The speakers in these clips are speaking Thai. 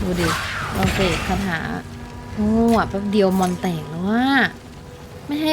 ดูดิเราเสกคาถาโอ้แป๊บเดียวมอนแตกแล้วว่า ไม่ให้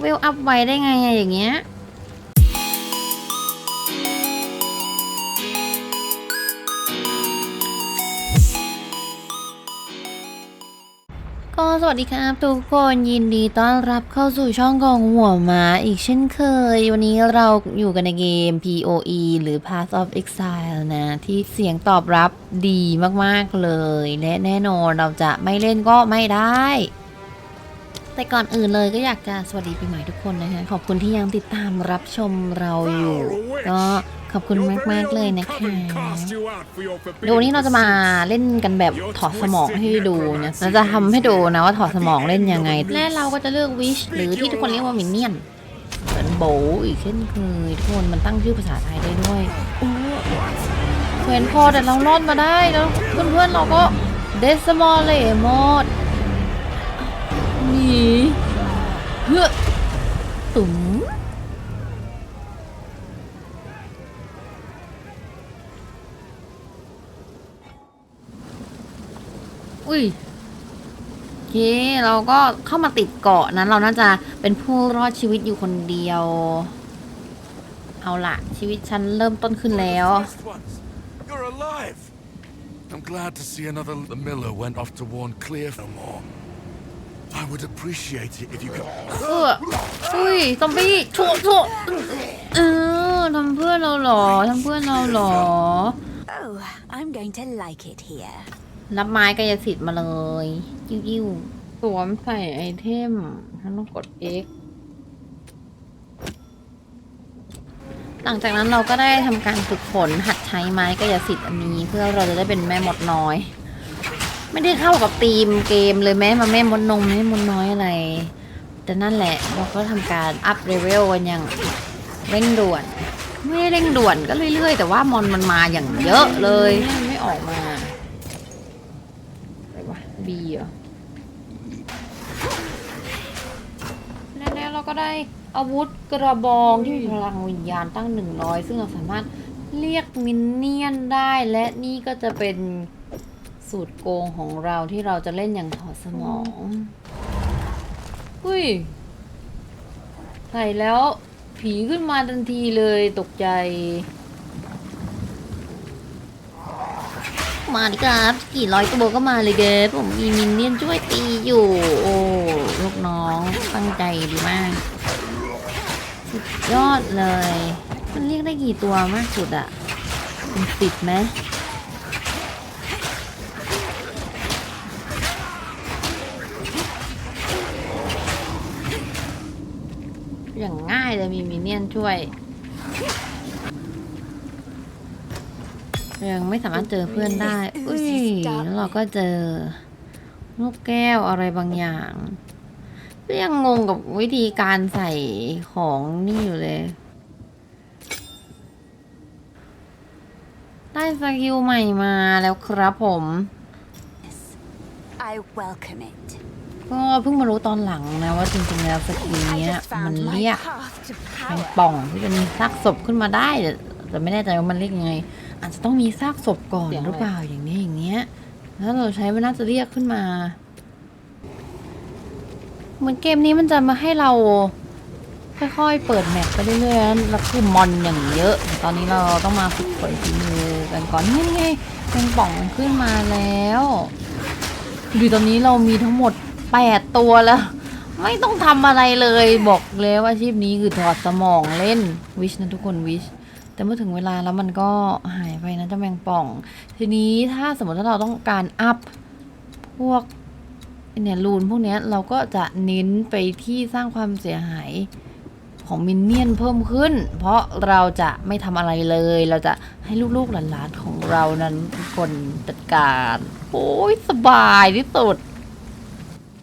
เวลอัพไวได้ไงอย่างเงี้ย ก็สวัสดีครับทุกคนยินดีต้อนรับเข้าสู่ช่องกองหัวหมาอีกเช่นเคย วันนี้เราอยู่กันในเกม POE หรือ Path of Exile นะ ที่เสียงตอบรับดีมาก ๆ เลย และแน่นอนเราจะไม่เล่นก็ไม่ได้ แต่ก่อนอื่นเลยก็อยากจะสวัสดีปีใหม่ทุกคนนะคะขอบคุณที่ยังติดตามรับชมเราอยู่ ก็ขอบคุณมาก ๆ เลยนะคะเดี๋ยววันนี้เราจะมาเล่นกันแบบถอดสมองให้ดูนะเราจะทำให้ดูนะว่าถอดสมองเล่นยังไง และเราก็จะเลือกวิชหรือที่ทุกคนเรียกว่ามินเนี่ยนเหมือนโบอีกเช่นเคยทุกคนมันตั้งชื่อภาษาไทยได้ด้วยโอ้เพื่อนพอแต่เรารอดมาได้แล้วเพื่อนๆเราก็เดสมอลเลยหมดห นีเฮ้อตุ๋มอุ้ยโอเคเราก็เข้ามาติดเกาะนั้น เราน่าจะเป็นผู้รอดชีวิตอยู่คนเดียว เอาละชีวิตฉันเริ่มต้นขึ้นแล้ว I'm glad to see another. The miller went off to warn Clear no more. I would appreciate it if you could. เอออุ้ยซอมบี้ชั่วชั่วเออทำเพื่อนเราเหรอทำเพื่อนเราเหรอ Oh, I'm going to like it here. รับไม้กายสิทธิ์มาเลยยิ้วยิ้วสวมใส่ไอเทมฉันต้องกด X หลังจากนั้นเราก็ได้ทำการฝึกฝนหัดใช้ไม้กายสิทธิ์อันนี้ เพื่อเราจะได้เป็นแม่มดน้อย ไม่ได้เข้ากับธีมเกมเลยแม้มาแม่มดนมแม่มดน้อยอะไร แต่นั่นแหละ เราก็ทำการอัพเลเวลกันอย่างเร่งด่วน ไม่ได้เร่งด่วนก็เรื่อยๆ แต่ว่ามอนมันมาอย่างเยอะเลยไม่ไม่ออกมาอะไรวะบีเหรอแล้วเราก็ได้อาวุธกระบองที่มีพลังวิญญาณตั้งหนึ่งร้อยซึ่งเราสามารถเรียกมินเนี่ยนได้และนี่ก็จะเป็น สูตรโกงของเราที่เราจะเล่นอย่างถอดสมองอุ้ยใส่แล้ว ผีขึ้นมาทันทีเลยตกใจ มาดิครับ กี่ร้อยตัวก็มาเลยเด้ผมมีมินเนี่ยนช่วยตีอยู่ โอ้ลูกน้องตั้งใจดีมาก สุดยอดเลย มันเรียกได้กี่ตัวมากสุดอะเป็นสิบไหม อย่างง่ายเลยมีมินเนี่ยนช่วย ยังไม่สามารถเจอเพื่อนได้ อุ้ยแล้วเราก็เจอลูกแก้วอะไรบางอย่างก็ยังงงกับวิธีการใส่ของนี่อยู่เลย ได้สกิลใหม่มาแล้วครับผม I welcome it. ก็เพิ่งมารู้ตอนหลังนะว่าจริงๆแล้วสกิล I เนี้ย just มัน found my เรียก path to แมง power. ป่องที่เป็นซากศพขึ้นมาได้แต่แต่ไม่แน่ใจว่ามันเรียกยังไง อาจจะต้องมีซากศพก่อนหรือเปล่าอย่างนี้อย่างเงี้ยแล้วเราใช้มันน่าจะเรียกขึ้นมา เหมือนเกมนี้มันจะมาให้เราค่อยๆ เปิดแมปไปเรื่อยๆแล้วคือมอนอย่างเยอะ ตอนนี้เราต้องมาฝึกฝนฝีมือกันก่อนนี่ไงแมงป่องมันขึ้นมาแล้วดูตอนนี้เรามีทั้งหมด แปดตัวแล้ว ไม่ต้องทำอะไรเลยบอกเลยว่าอาชีพนี้คือถอดสมองเล่นวิชนะทุกคนวิชแต่เมื่อถึงเวลาแล้วมันก็หายไปนะเจ้าแมงป่อง ทีนี้ถ้าสมมติว่าเราต้องการอัพพวกเนี่ยรูนพวกนี้เราก็จะเน้นไปที่สร้างความเสียหายของมินเนี่ยนเพิ่มขึ้น เพราะเราจะไม่ทำอะไรเลย เราจะให้ลูกๆหลานๆของเรานั้นคนจัดการ โอ้ยสบายที่สุด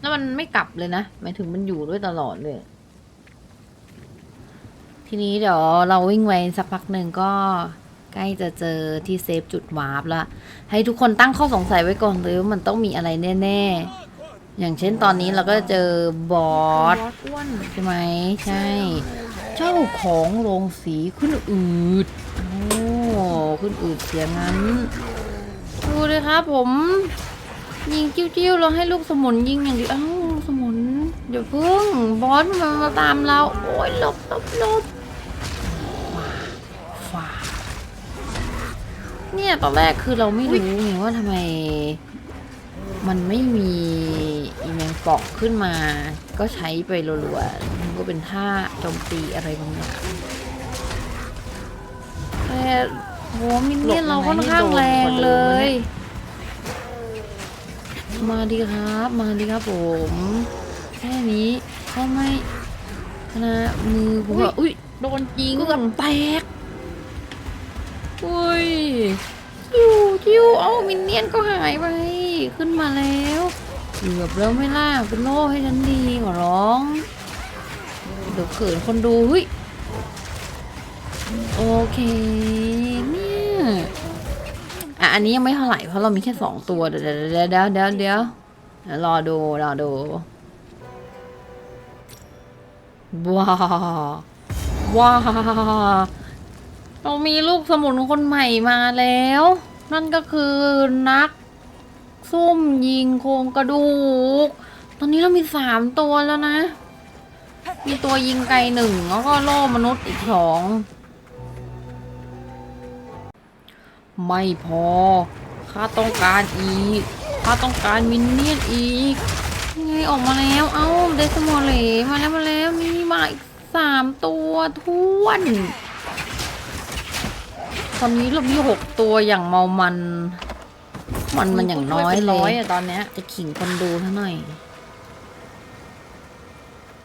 แล้วมันไม่กลับเลยนะหมายถึงมันอยู่ด้วยตลอดเลย ทีนี้เดี๋ยวเราวิ่งไว้สักพักหนึ่งก็ใกล้จะเจอที่เซฟจุดวาร์ปละให้ทุกคนตั้งข้อสงสัยไว้ก่อนเลยว่ามันต้องมีอะไรแน่ๆ อย่างเช่นตอนนี้เราก็เจอบอสใช่ไหมใช่ เจ้าของโรงสีขึ้นอืดโอ้ขึ้นอืดเสียงั้น ดูเลยครับผม ยิงจิ้วๆเราให้ลูกสมุนยิงอย่างเดียวอ้าลูกสมุนเดี๋ยวพึ่งบอสมันมาตามเรา โอ้ยหลบหลบหลบว้าว้าเนี่ยตอนแรกคือเราไม่รู้ไงว่าทำไม มันไม่มีอีเมงป่องขึ้นมา ก็ใช้ไปรัวๆมันก็เป็นท่าโจมตีอะไรบางอย่างแต่โหมินเนี่ยเราค่อนข้างแรงเลย มาดีครับ มาดีครับผม แค่นี้ก็ไม่นะมือกูแบบอุ้ยโดนจริงกูกับแตกอุ้ยจิวจิวเอ้ามินเนี่ยนก็หายไป ขึ้นมาแล้วเกือบแล้วไม่ล่ะเป็นโล่ให้ฉันดีขอร้อง เดี๋ยวเกิดคนดูเฮ้ยโอเคเนี่ย อะอันนี้ยังไม่เท่าไหร่เพราะเรามีแค่สองตัวเดี๋ยวเดี๋ยวเดี๋ยวเดี๋ยวเดี๋ยวรอดูรอดูว้าว้าเรามีลูกสมุนคนใหม่มาแล้ว นั่นก็คือนัก ซุ่มยิงโครงกระดูก ตอนนี้เรามีสามตัวแล้วนะ มีตัวยิงไกลหนึ่งแล้วก็โล่มนุษย์อีกสอง ไม่พอ ข้าต้องการอีก ข้าต้องการมินเนี่ยนอีกยังไงออกมาแล้ว เอ้าเดสมอลเลมาแล้วมาแล้วมีมาอีกสามตัวท้วนตอนนี้เรามีหกตัวอย่างเมามัน มันมันอย่างน้อยเลยอะตอนเนี้ย จะขิงคนดูเท่าหน่อย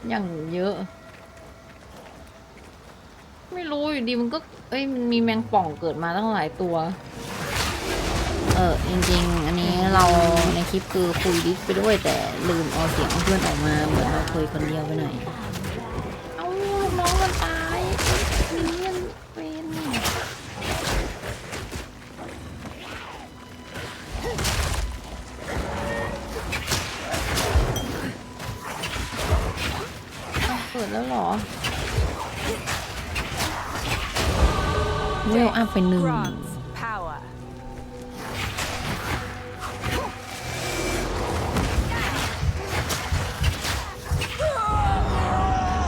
อย่างเยอะ ไม่รู้อยู่ดีมันก็ เอ้ยมันมีแมงป่องเกิดมาตั้งหลายตัว เออจริงๆ อันนี้เราในคลิปคือคุยดิสไปด้วยแต่ลืมเอาเสียงเพื่อนออกมาเหมือนเราคุยคนเดียวไปหน่อยเอาน้องมันตายมีเงี้ยเป็นอ้าวเปิดแล้วเหรอ เวลอัพไปหนึ่ง Grants power.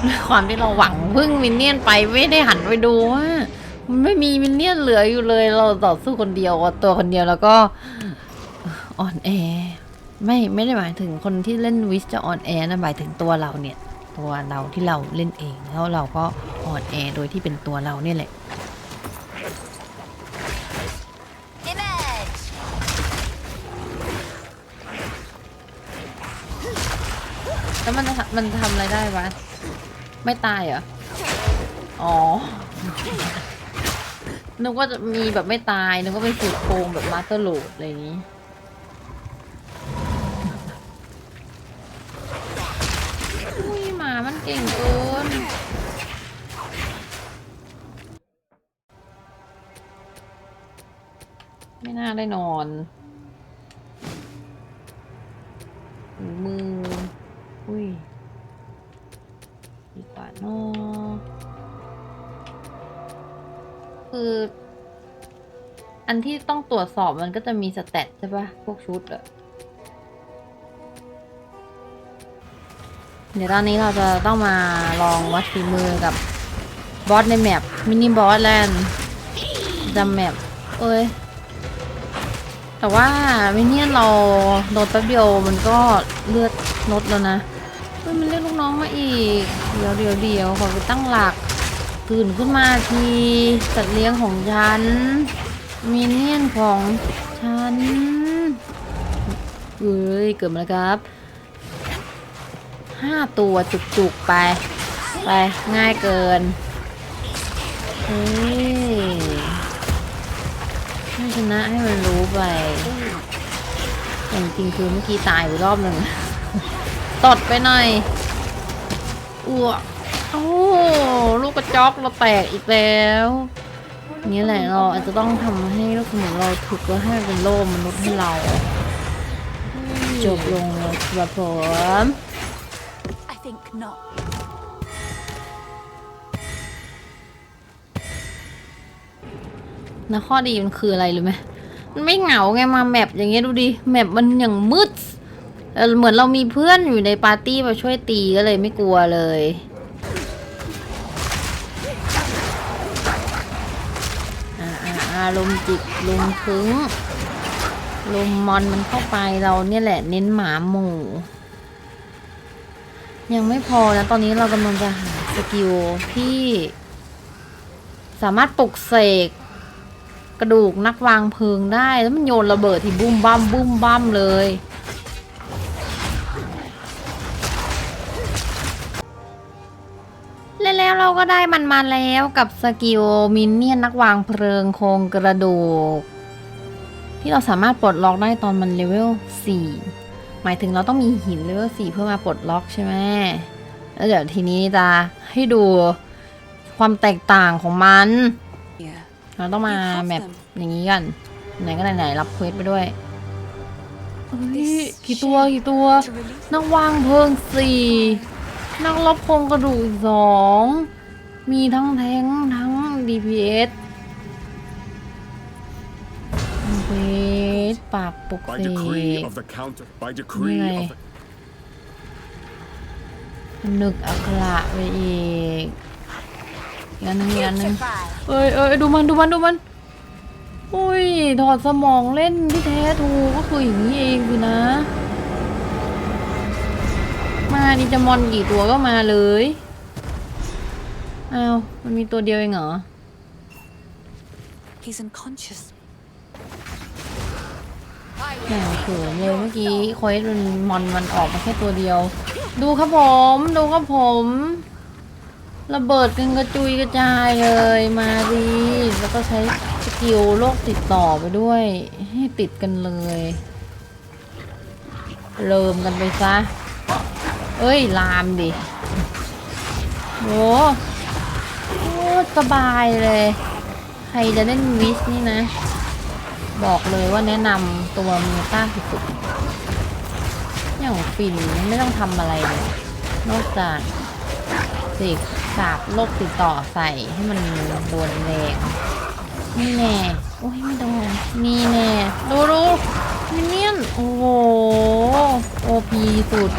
ด้วยความที่เราหวังพึ่งมินเนี่ยนไปไม่ได้หันไปดูว่ามันไม่มีมินเนี่ยนเหลืออยู่เลย เราต่อสู้คนเดียวตัวคนเดียวแล้วก็อ่อนแอไม่ไม่ได้หมายถึงคนที่เล่นวิสจะอ่อนแอนะหมายถึงตัวเราเนี่ย ตัวเราที่เราเล่นเองแล้วเราก็อ่อนแอโดยที่เป็นตัวเราเนี่ยแหละ แล้วมันจะทำมันทำอะไรได้วะ ไม่ตายเหรอ อ๋อ นึกว่าจะมีแบบไม่ตาย นึกว่าเป็นสูตรโครงแบบมาสเตอร์โหลดอะไรอย่างนี้ อุ้ยหมามันเก่งเกินไม่น่าได้นอน ที่ต้องตรวจสอบมันก็จะมีสแตทใช่ปะพวกชุดอะเดี๋ยวตอนนี้เราจะต้องมาลองวัดฝีมือกับบอสในแมปมินิบอสแลนด์จำแมปเอ้ย แต่ว่ามินเนี่ยนเราโดนแป๊บเดียวมันก็เลือดลดแล้วนะเฮ้ยมันเรียกลูกน้องมาอีก เดี๋ยวเดี๋ยวเดี๋ยวขอไปตั้งหลักตื่นขึ้นมาทีสัตว์เลี้ยงของฉัน มินเนี่ยนของฉันเอ้ย เกิดมาแล้วครับห้าตัวจุกๆไป ไป ง่ายเกิน เฮ้ยให้ชนะให้มันรู้ไปแต่จริงๆคือเมื่อกี้ตายไปรอบหนึ่งตดไปหน่อยอ้วกโอ้ ลูกกระจอกเราแตกอีกแล้ว นี่แหละเราอาจจะต้องทำให้ลูกสมุนเราถูกแล้วให้มันเป็นโล่มนุษย์ให้เรา จบลงแล้วครับผม I think not. นะข้อดีมันคืออะไรรู้ไหมมันไม่เหงาไงมาแมปอย่างเงี้ยดูดิแมปมันอย่างมืดเออเหมือนเรามีเพื่อนอยู่ในปาร์ตี้มาช่วยตีก็เลยไม่กลัวเลย ลมจิกลมพึ้ง ลมมอนมันเข้าไปเราเนี่ยแหละเน้นหมาหมู่ ยังไม่พอนะตอนนี้เรากำลังจะหาสกิลที่ สามารถปลุกเสกกระดูกนักวางเพลิงได้ แล้วมันโยนระเบิดที่บุ้มบ้ามบุ้มบ้ามเลย แล้วเราก็ได้มันมาแล้วกับสกิลมินเนี่ยนนักวางเพลิงโครงกระดูก ที่เราสามารถปลดล็อกได้ตอนมันเลเวล4หมายถึงเราต้องมีหินเลเวล4เพื่อมาปลดล็อกใช่ไหมแล้วเดี๋ยวทีนี้จะให้ดูความแตกต่างของมัน Yeah. เราต้องมาแบบอย่างนี้กัน ไหนก็ไหนๆรับเควสไปด้วยกี่ตัวกี่ตัวนักวางเพลิงสี่ นักรบโครงกระดูกอีกสอง มีทั้งแทงค์ทั้ง DPS เวทปากปลุก By เส decree ก of the counter. By decree Này. of the นึกอักขระไปอีกอีกอันหนึงอีกอันหนึง Petrify. เอ้ยเอ้ยดูมันดูมันดูมันอุ้ยถอดสมองเล่นที่แท้ถูกก็คืออย่างนี้เองสินะ มาดิจะมอนกี่ตัวก็มาเลยอ้าวมันมีตัวเดียวเองเหรอ He's unconscious. อย่างเขินเลยเมื่อกี้โคยมันมอนมันออกมาแค่ตัวเดียว ดูครับผมดูครับผมระเบิดกันกระจุยกระจายเลยมาดีแล้วก็ใช้สกิลโรคติดต่อไปด้วย ให้ติดกันเลย เริ่มกันไปซะ เอ้ย ลามดิโหโคตรสบายเลย ใครจะเล่นวิชนี่นะ บอกเลยว่าแนะนำตัวเมตาสุดๆอย่างฟินไม่ต้องทำอะไรเลยนอกจากเสกสาบโรคติดต่อใส่ให้มันโดนแรงนี่แน่โอ้ยไม่โดนนี่แน่ ดูดูมินเนี่ยนโอ้โหโอพีสุด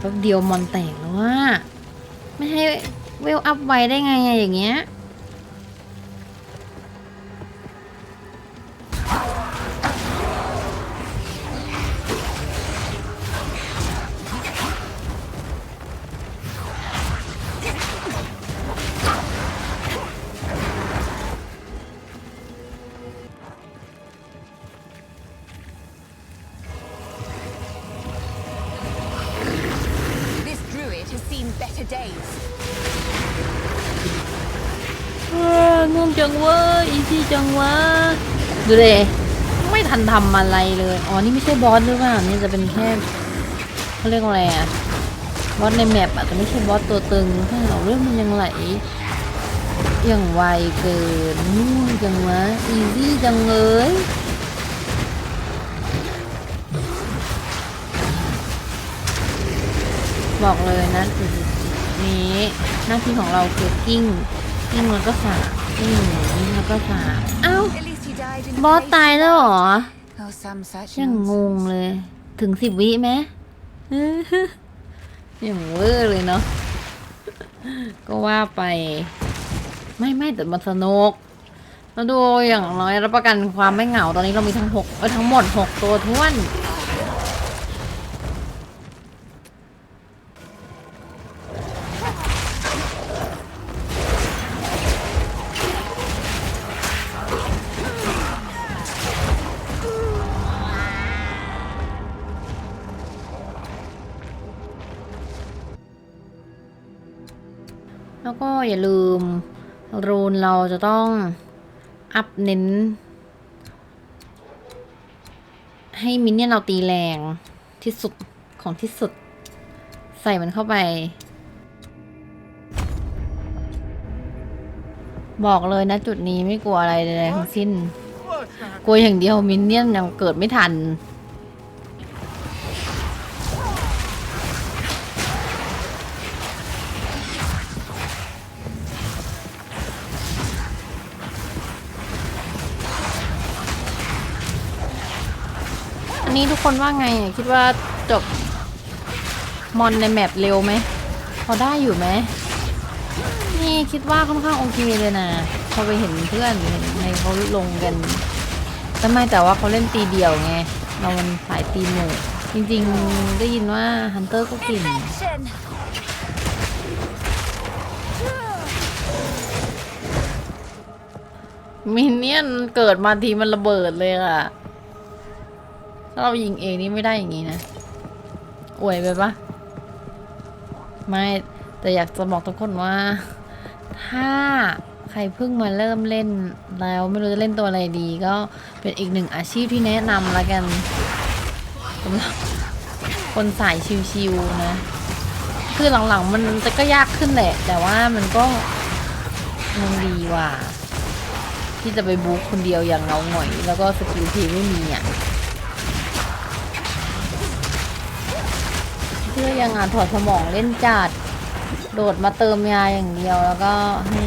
แป๊บเดียวมอนแตกแล้วว่า ไม่ให้เวลอัพไวได้ไงอะอย่างเงี้ย อีซี่จังวะ ดูเลยไม่ทันทำอะไรเลย อ๋อ นี่ไม่ใช่บอสหรือเปล่านี่จะเป็นแค่เขาเรียกว่าอะไรอะบอสในแมปอะแต่ไม่ใช่บอสตัวตึงถ้าเราเรื่องมันยังไหลอย่างไวเกินง่วงจังวะอีซี่จังเลยบอกเลยนะจุดนี้หน้าที่ของเราคือกิ้งกิ้งแล้วก็สาบ กิ้งกิ้งแล้วก็สาบเอ้า At least he died in บอสตายแล้วเหรอ Oh, some such ยังงงเลย ถึงสิบวิไหมอย่างเวอร์เลยเนาะ ก็ว่าไป ไม่ไม่แต่มันสนุกแล้วดูอย่างน้อยรับประกันความไม่เหงา ตอนนี้เรามีทั้งหกเอ้ยทั้งหมดหกตัวท้วน แล้วก็อย่าลืมรูนเราจะต้องอัพเน้น ให้มินเนี่ยเราตีแรงที่สุดของที่สุด ใส่มันเข้าไป บอกเลยนะจุดนี้ไม่กลัวอะไรเลยทั้งสิ้น กลัวอย่างเดียวมินเนี่ยยังเกิดไม่ทัน อันนี้ทุกคนว่าไงคิดว่าจบมอนในแมปเร็วไหมพอได้อยู่ไหมนี่คิดว่าค่อนข้างโอเคเลยนะพอไปเห็นเพื่อนเห็นในเขาลงกันแต่ไม่แต่ว่าเขาเล่นตีเดี่ยวไงเรามันสายตีหมู่จริงๆได้ยินว่าฮันเตอร์ก็เก่งมินเนี่ยนเกิดมาทีมันระเบิดเลยอะ ถ้าเรายิงเองนี่ไม่ได้อย่างนี้นะอวยไปปะไม่แต่อยากจะบอกทุกคนว่า ถ้าใครเพิ่งมาเริ่มเล่นแล้วไม่รู้จะเล่นตัวอะไรดี ก็เป็นอีกหนึ่งอาชีพที่แนะนำละกันสำหรับคนสายชิวๆนะ คือหลังๆมันจะก็ยากขึ้นแหละ แต่ว่ามันก็มันดีว่าที่จะไปบู๊คนเดียวอย่างเงาหงอย แล้วก็สกิลทีไม่มีอะ เพื่อยังอะถอดสมองเล่นจัด โดดมาเติมยาอย่างเดียวแล้วก็ให้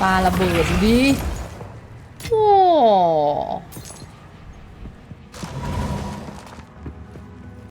ปลาระเบิดดูดิโอ้